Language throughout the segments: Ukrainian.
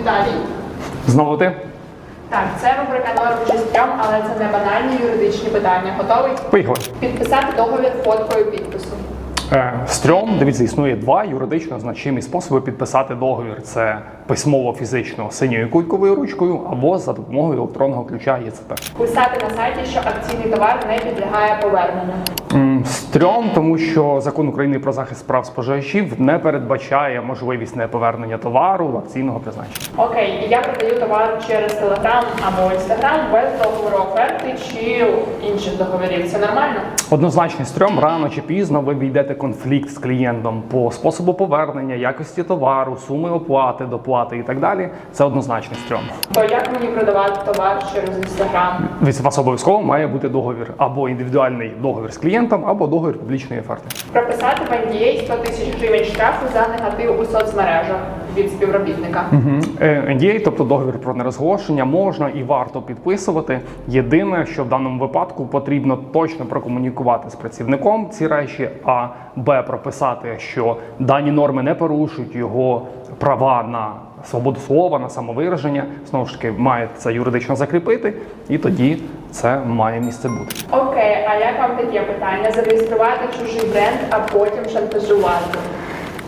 Віталій. Знову ти? Так, це рубрика номер 6 але це не банальні юридичні питання. Готовий? Поїхали. Підписати договір фоткою підпису. Е, Стрьом, дивіться, існує два юридично значимі способи підписати договір. Це письмово фізично синьою кульковою ручкою або за допомогою електронного ключа ЄЦП. Писати на сайті, що акційний товар не підлягає поверненню. Стрьом, тому що закон України про захист прав споживачів не передбачає можливість неповернення товару акційного призначення. Окей, я продаю товар через Telegram або Instagram без договору оферти чи інших договорів. Це нормально? Однозначний стрьом рано чи пізно ви війдете конфлікт з клієнтом по способу повернення, якості товару, суми оплати, доплати і так далі. Це однозначний стрьом. То як мені продавати товар через Instagram? Від вас обов'язково має бути договір або індивідуальний договір з клієнтом, або договір публічної оферти. Прописати в NDA 100 тисяч гривень штрафу за негатив у соцмережах від співробітника. Е, NDA, тобто договір про нерозголошення, можна і варто підписувати. Єдине, що в даному випадку потрібно точно прокомунікувати з працівником ці речі, а б прописати, що дані норми не порушують його права на свободу слова, на самовираження. Знову ж таки, має це юридично закріпити, і тоді це має місце бути. Окей, а як вам таке питання? Зареєструвати чужий бренд, а потім шантажувати.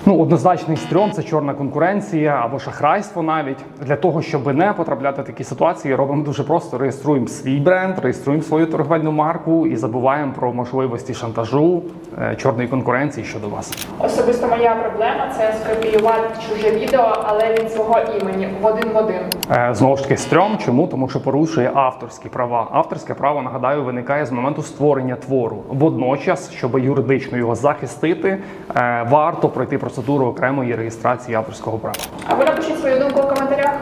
Ну, однозначний стрьом це чорна конкуренція або шахрайство навіть. Для того, щоб не потрапляти в такі ситуації, робимо дуже просто: реєструємо свій бренд, реєструємо свою торговельну марку і забуваємо про можливості шантажу, е, чорної конкуренції щодо вас. Особисто моя проблема це скопіювати чуже відео, але від свого імені в один в один. Е, Знову ж таки, стрьом. Чому? Тому що порушує авторські права. Авторське право, нагадаю, виникає з моменту створення твору. Водночас, щоб юридично його захистити, е, варто пройти процедуру окремої реєстрації авторського права. А ви напишіть свою думку в коментарях.